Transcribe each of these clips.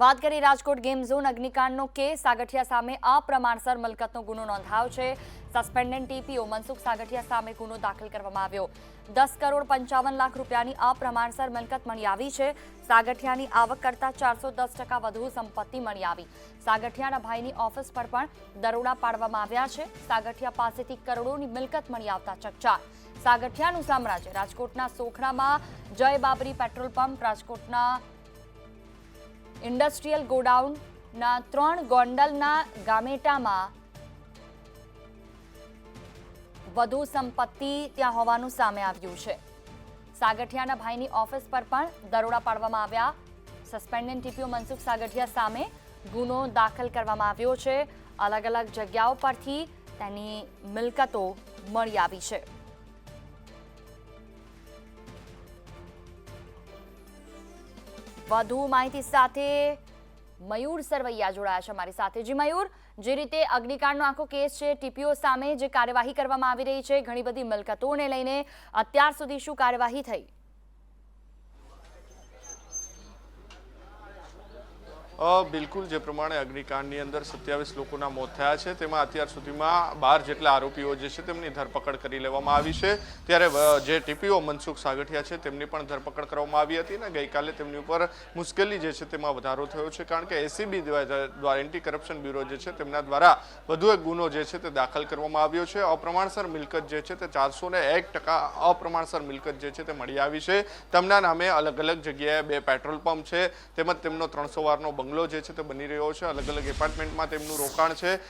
વાત કરી Rajkot game zone અગ્નિકાંડનો કેસ, સાગઠિયા સામે અપ્રમાણસર મિલકતનો ગુનો નોંધાયો છે. સસ્પેન્ડન્ટ ટીપીઓ મનસુખ સાગઠિયા સામે ગુનો દાખલ કરવામાં આવ્યો. દસ કરોડ પંચાવન લાખ રૂપિયાની અપ્રમાણસર મિલકત મળી આવી છે. સાગઠિયાની આવક કરતાં ચારસો દસ ટકા વધુ સંપત્તિ મળી આવી. સાગઠિયાના ભાઈની ઓફિસ પર પણ દરોડા પાડવામાં આવ્યા છે. સાગઠિયા પાસેથી કરોડોની મિલકત મળી આવતા ચકચાર. સાગઠિયાનું સામ્રાજ્ય રાજકોટના સોખડામાં જય બાબરી પેટ્રોલ પંપ, રાજકોટના ઇન્ડસ્ટ્રીયલ ગોડાઉનના ત્રણ ગોંડલના ગામેટામાં વધુ સંપત્તિ ત્યાં હોવાનું સામે આવ્યું છે. સાગઠિયાના ભાઈની ઓફિસ પર પણ દરોડા પાડવામાં આવ્યા. સસ્પેન્ડેડ ટીપીઓ મનસુખ સાગઠિયા સામે ગુનો દાખલ કરવામાં આવ્યો છે. અલગ અલગ જગ્યાઓ પરથી તેની મિલકતો મળી આવી છે. વધુ માહિતી સાથે મયુર સરવૈયા જોડાયા છે અમારી સાથે. જી મયુર, જે રીતે અગ્નિકાંડનો આખો કેસ છે, ટીપીઓ સામે જે કાર્યવાહી કરવામાં આવી રહી છે, ઘણી બધી મિલકતોને લઈને અત્યાર સુધી શું કાર્યવાહી થઈ? બિલકુલ, જે પ્રમાણે અગ્નિકાંડની અંદર સત્યાવીસ લોકોના મોત થયા છે, તેમાં અત્યાર સુધીમાં બાર જેટલા આરોપીઓ જે છે તેમની ધરપકડ કરી લેવામાં આવી છે. ત્યારે જે ટીપીઓ મનસુખ સાગઠિયા છે તેમની પણ ધરપકડ કરવામાં આવી હતી અને ગઈકાલે તેમની ઉપર મુશ્કેલી જે છે તેમાં વધારો થયો છે. કારણ કે એસીબી દ્વારા એન્ટી કરપ્શન બ્યુરો જે છે તેમના દ્વારા વધુ એક ગુનો જે છે તે દાખલ કરવામાં આવ્યો છે. અપ્રમાણસર મિલકત જે છે તે ચારસો એક ટકા અપ્રમાણસર મિલકત જે છે તે મળી આવી છે. તેમના નામે અલગ અલગ જગ્યાએ બે પેટ્રોલ પંપ છે, તેમજ તેમનો ત્રણસો વારનો બંગલો જે છે તે બની રહ્યો છે, અલગ અલગ એપાર્ટમેન્ટમાં તેમનું રોકાણ છે.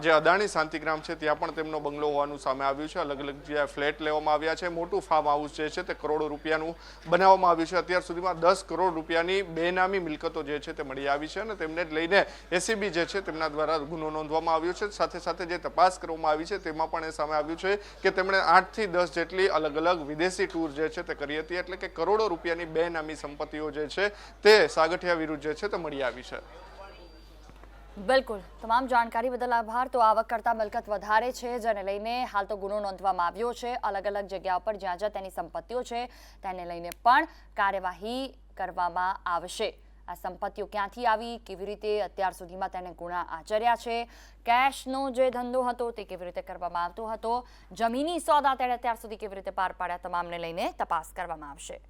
જે અદાણી શાંતિગ્રામ છે, ત્યાં પણ તેમનો બંગલો હોવાનું સામે આવ્યું છે. અલગ અલગ જે ફ્લેટ લેવામાં આવ્યા છે, મોટું ફાર્મ હાઉસ જે છે તે કરોડો રૂપિયાનું બનાવવામાં આવ્યું છે. અત્યાર સુધીમાં દસ કરોડ રૂપિયાની બેનામી મિલકતો જે છે તે મળી આવી છે અને તેમને લઈને એસીબી જે છે તેમના દ્વારા ગુનો નોંધવામાં આવ્યો છે. સાથે સાથે જે તપાસ કરવામાં આવી છે તેમાં પણ એ સામે આવ્યું છે કે તેમણે આઠથી દસ જેટલી અલગ અલગ વિદેશી ટૂર જે છે તે કરી હતી. એટલે કે કરોડો રૂપિયાની બેનામી સંપત્તિઓ જે છે તે સાગઠિયા વિરુદ્ધ જે છે તે મળી આવી છે બિલકુલ. તમામ જાણકારી બદલ આભાર. તો આવક કરતા મિલકત વધારે છે, જેને લઈને હાલ તો ગુનો નોંધવામાં આવ્યો છે. અલગ અલગ જગ્યા પર જ્યાં જ્યાં તેની સંપત્તિઓ છે, તેને લઈને પણ કાર્યવાહી કરવામાં આવશે. આ સંપત્તિઓ ક્યાંથી આવી, કેવી રીતે અત્યાર સુધીમાં તેને ગુના આચર્યા છે, કેશનો જે ધંધો હતો તે કેવી રીતે કરવામાં આવતો હતો, જમીની સોદા તેણે અત્યાર સુધી કેવી રીતે પાર પાડ્યા, તમામને લઈને તપાસ કરવામાં આવશે.